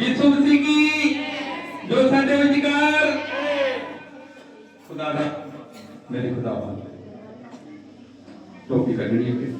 ਯਿਸੂ ਮਸੀਹ ਕੀ ਜੋ ਸਾਡੇ ਵਿਚਕਾਰ ਖੁਦਾ ਦਾ, ਮੇਰੇ ਖੁਦਾ ਵਾ ਟੋਪੀ ਕੱਢਣੀ ਹੈ ਫਿਰ।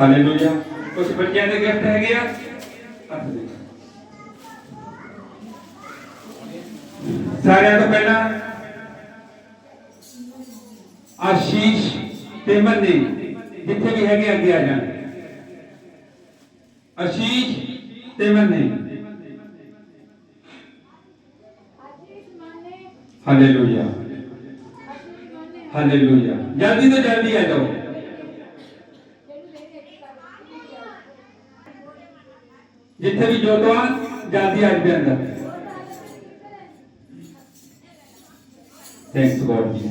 ਹਾਲੇਲੂਇਆ ਕੁਝ ਬੱਚਿਆਂ ਦੇ ਗਿਫਟ ਹੈਗੇ ਆ? ਹੱਥ ਦੇ ਸਾਰਿਆਂ ਤੋਂ ਪਹਿਲਾਂ ਆਸ਼ੀਸ਼ ਤੇ ਮੰਨੇ, ਜਿੱਥੇ ਵੀ ਹੈਗੇ ਅੱਗੇ ਆ ਜਾਣ। ਅਸ਼ੀਸ਼ ਤੇ ਮੰਨੇ। ਹਾਲੇਲੂਇਆ। ਹਾਲੇਲੂਇਆ। ਜਲਦੀ ਤੋਂ ਜਲਦੀ ਆ ਜਾਓ। ਜਿੱਥੇ ਵੀ ਜੋਤਵਾਨ ਜਲਦੀ ਆ ਜਾਵੇ ਅੰਦਰ। ਥੈਂਕਸ ਗੋਡ ਜੀ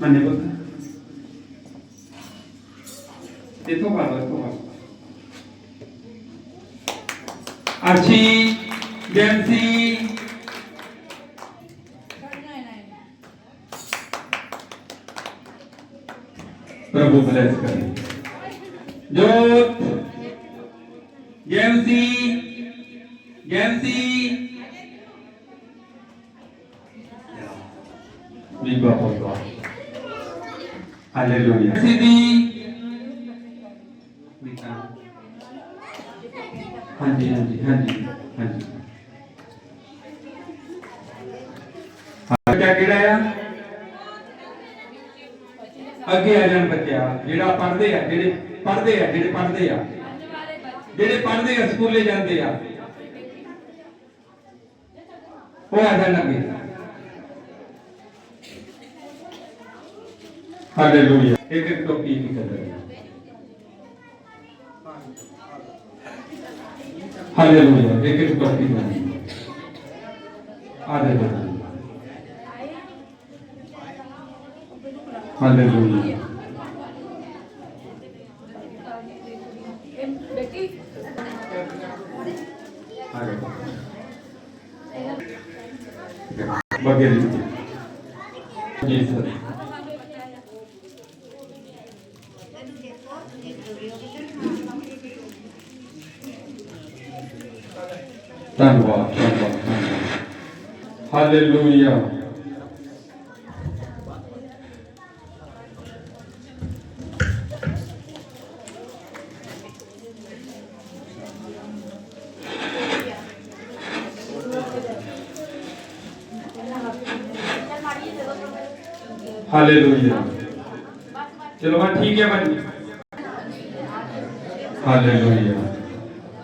ਮੰਨੇ ਬੋਲ ਇੱਥੋਂ ਕਰ ਲਓ ਇੱਥੋਂ ਕਰ ਅਰਸ਼ੀ ਜੈਨਸੀ ਪ੍ਰਭੂ ਬਲੈਸ ਕਰੇ। ਜੋਤ ਜੈਨਸੀ ਜੈਨਸੀ ਵੀ ਬਾਪਾ ਹਾਲੇਲੂਇਆ ਸਿੱਧੀ ਅੱਗੇ ਆ ਜਾਣ ਬੱਚਾ, ਜਿਹੜਾ ਪੜਦੇ ਆ, ਜਿਹੜੇ ਪੜਦੇ ਆ, ਜਿਹੜੇ ਪੜਦੇ ਆ। ਜਿਹੜੇ ਪੜਦੇ ਆ, ਸਕੂਲੇ ਜਾਂਦੇ ਆ। ਉਹ ਆ ਜਾਣ ਅੱਗੇ। ਹਾਲੇਲੂਇਆ ਇੱਕ ਇੱਕ ਟੋਪੀ ਦੀ ਕਦਰ हालेलुया एक एक भक्ति में हालेलुया हालेलुया बगैर जी सर धन्यवाद धन्यवाद धन्यवाद हालेलुया हालेलुया चलो हाँ ठीक है भाई हालेलुया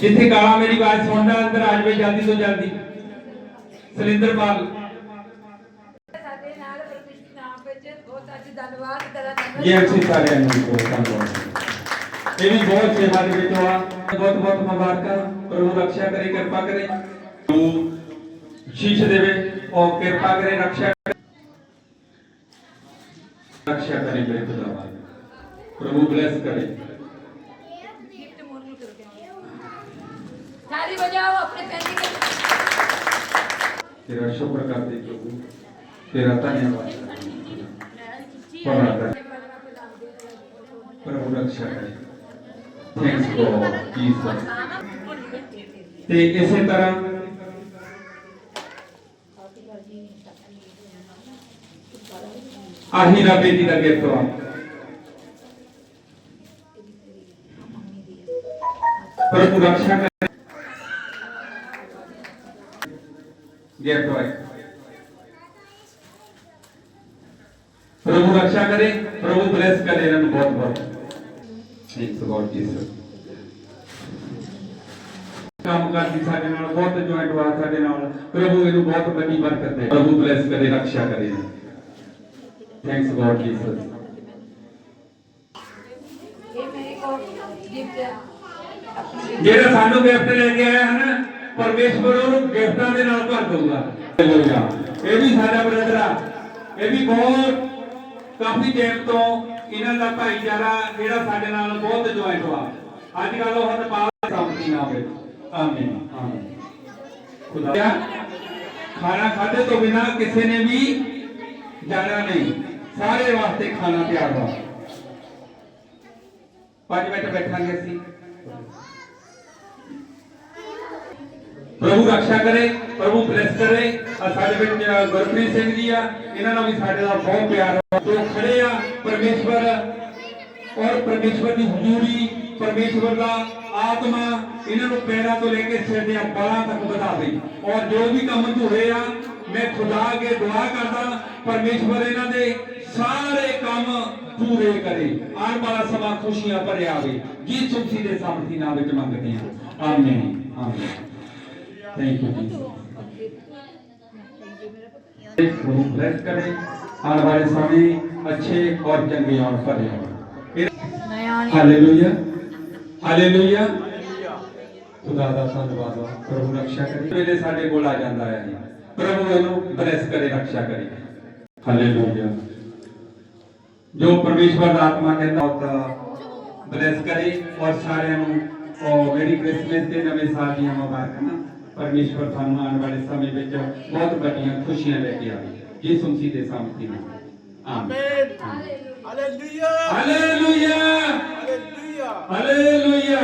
ਜਿੱਥੇ ਗਾਲਾਂ ਮੇਰੀ ਆਵਾਜ਼ ਸੁਣਦਾ ਅੰਦਰ ਆ ਜਾਵੇ ਜਲਦੀ ਤੋਂ ਜਲਦੀ। ਸਲਿੰਦਰਪਾਲ ਸਾਡੇ ਨਾਲ ਪ੍ਰਭੂ ਨਾਮ ਵਿੱਚ ਬਹੁਤ ਅੱਜ ਧੰਨਵਾਦ ਕਰਾਂ। ਇਹ ਅੱਛੇ ਸਾਰਿਆਂ ਨੂੰ ਬਹੁਤ ਧੰਨਵਾਦ। ਇਹ ਵੀ ਬਹੁਤ ਸੇਵਾ ਦੇ ਵਿੱਚੋਂ ਆ। ਬਹੁਤ ਬਹੁਤ ਮੁਬਾਰਕਾਂ। ਪ੍ਰਭੂ ਰੱਖਿਆ ਕਰੇ ਕਿਰਪਾ ਕਰੇ। ਪ੍ਰਭੂ ਸ਼ੀਸ਼ ਦੇਵੇ ਔਰ ਕਿਰਪਾ ਕਰੇ ਰੱਖਿਆ ਰੱਖਿਆ ਕਰੇ ਮੇਰੇ ਖੁਦਾ ਪ੍ਰਭੂ ਬਲੇਸ ਕਰੇ ਗਿਫਟ ਮੋਰਨਿੰਗ ਕਰੋ ਤਾਲੀ ਵਜਾਓ ਆਪਣੇ ਪੈਸੇ ਕੇ ਤੇਰਾ ਸ਼ੁਕਰ ਕਰਦੇ ਪ੍ਰਭੂ। ਤੇਰਾ ਧੰਨਵਾਦ ਪਰਮਾਤਮਾ ਪ੍ਰਭੂ। ਰੱਖਿਆ ਕਰੇ। ਥੈਂਕਸ ਗੋਡ ਤੇ ਇਸੇ ਤਰ੍ਹਾਂ ਆਹੀ ਨਾ ਬੇਟੀ ਦਾ ਗਿਫਟ ਆ ਪ੍ਰਭੂ ਰੱਖਿਆ व्यर्थवाय प्रभु रक्षा करे प्रभु ब्लेस करे इन्हें बहुत बहुत थैंक्स गॉड जीसस ਕੰਮ ਕਰਦੀ ਸਾਡੇ ਨਾਲ, ਬਹੁਤ ਜੁਆਇੰਟ ਵਾ ਸਾਡੇ ਨਾਲ। ਪ੍ਰਭੂ ਇਹਨੂੰ ਬਹੁਤ ਵੱਡੀ ਬਰਕਤ ਦੇ ਪ੍ਰਭੂ ਬਲੇਸ ਕਰੇ, ਰੱਖਿਆ ਕਰੇ। ਥੈਂਕਸ ਗੋਡ ਜੀਸਸ ਜਿਹੜਾ ਸਾਨੂੰ ਗਿਫਟ ਲੈ ਕੇ ਆਇਆ ਹਨ ਪਰਮੇਸ਼ਵਰ ਉਹਨੂੰ ਗਿਫਟਾਂ ਦੇ ਦਊਗਾ ਇਹ ਵੀ ਸਾਡਾ ਬ੍ਰਦਰ ਆ ਇਹ ਵੀ ਬਹੁਤ ਕਾਫੀ ਟਾਈਮ ਤੋਂ ਇਹਨਾਂ ਦਾ ਭਾਈਚਾਰਾ ਜਿਹੜਾ ਸਾਡੇ ਨਾਲ ਬਹੁਤ ਜੁਆਇੰਟ ਹੋਆ ਅੱਜ ਕੱਲ ਉਹ ਹਰਪਾਲ ਸੰਪਤੀ ਨਾਮ ਵਿੱਚ ਆਮੀਨ ਆਮੀਨ। ਖੁਦਾ ਖਾਣਾ ਖਾਦੇ ਤੋਂ ਬਿਨਾ ਕਿਸੇ ਨੇ ਵੀ ਜਾਣਾ ਨਹੀਂ। ਸਾਰੇ ਵਾਸਤੇ ਖਾਣਾ ਤਿਆਰ ਵਾ। ਪੰਜ ਮਿੰਟ ਬੈਠਾਂਗੇ ਅਸੀਂ। ਪ੍ਰਭੂ ਰੱਖਿਆ ਕਰੇ, ਪ੍ਰਭੂ ਬਲੇਸ ਕਰੇ। ਆ ਸਾਡੇ ਵਿੱਚ ਗੁਰਪ੍ਰੀਤ ਸਿੰਘ ਜੀ ਆ, ਇਹਨਾਂ ਨਾਲ ਵੀ ਸਾਡੇ ਦਾ ਬਹੁਤ ਪਿਆਰ ਆ ਜੋ ਖੜੇ ਆ ਪਰਮੇਸ਼ਵਰ। ਔਰ ਪਰਮੇਸ਼ਵਰ ਦੀ ਹਜ਼ੂਰੀ, ਪਰਮੇਸ਼ਵਰ ਦਾ ਆਤਮਾ ਇਹਨਾਂ ਨੂੰ ਪੈਰਾਂ ਤੋਂ ਲੈ ਕੇ ਸਿਰ ਦੇ ਬਾਲਾਂ ਤੱਕ ਵਧਾ ਦੇ। ਔਰ ਜੋ ਵੀ ਕੰਮ ਅਧੂਰੇ ਆ, ਮੈਂ ਖੁਦਾ ਕੇ ਦੁਆ ਕਰਦਾ, ਪਰਮੇਸ਼ਵਰ ਇਹਨਾਂ ਦੇ ਸਾਰੇ ਕੰਮ ਪੂਰੇ ਕਰੇ। ਆਉਣ ਵਾਲਾ ਸਮਾਂ ਖੁਸ਼ੀਆਂ ਭਰਿਆ ਆਵੇ ਜੀ ਸੁਖੀ ਦੇ ਸਮਰਥੀ ਨਾਮ ਵਿੱਚ ਮੰਗਦੇ ਹਾਂ। ਆਮੀਨ। ਆਮੀਨ। ਥੈਂਕ ਯੂ ਜੀ ਗੁਰੂ ਬਲੈਸ ਕਰੇ ਆਉਣ ਵਾਲੇ ਸਮੇਂ ਅੱਛੇ ਔਰ ਚੰਗੇ ਔਰ ਭਲੇ ਹੋਣ। ਹਾਲੇਲੂਇਆ ਹਾਲੇਲੂਇਆ ਖੁਦਾ ਦਾ ਧੰਨਵਾਦ ਪ੍ਰਭੂ ਰੱਖਿਆ ਕਰੇ। ਵੇਲੇ ਸਾਡੇ ਕੋਲ ਆ ਜਾਂਦਾ ਹੈ ਜੀ। ਪ੍ਰਭੂ ਇਹਨੂੰ ਬਲੈਸ ਕਰੇ ਰੱਖਿਆ ਕਰੇ। ਹਾਲੇਲੂਇਆ ਜੋ ਪਰਮੇਸ਼ਵਰ ਦਾ ਆਤਮਾ ਕਹਿੰਦਾ ਉਹ ਬਲੈਸ ਕਰੇ ਔਰ ਸਾਰਿਆਂ ਨੂੰ ਉਹ ਮੇਰੀ ਕ੍ਰਿਸਮਸ ਤੇ ਨਵੇਂ ਸਾਲ ਦੀਆਂ ਮੁਬਾਰਕਾਂ ਪਰਮੇਸ਼ਵਰ ਤੁਹਾਨੂੰ ਆਉਣ ਵਾਲੇ ਸਮੇਂ ਵਿੱਚ ਬਹੁਤ ਵੱਡੀਆਂ ਖੁਸ਼ੀਆਂ ਲੈ ਕੇ ਆਵੇ। ਯਿਸੂ ਮਸੀਹ ਦੇ ਸਾਹਮਣੇ ਆਮੀਨ। Hallelujah. Hallelujah Hallelujah. ਹਾਲੇਲੂਇਆ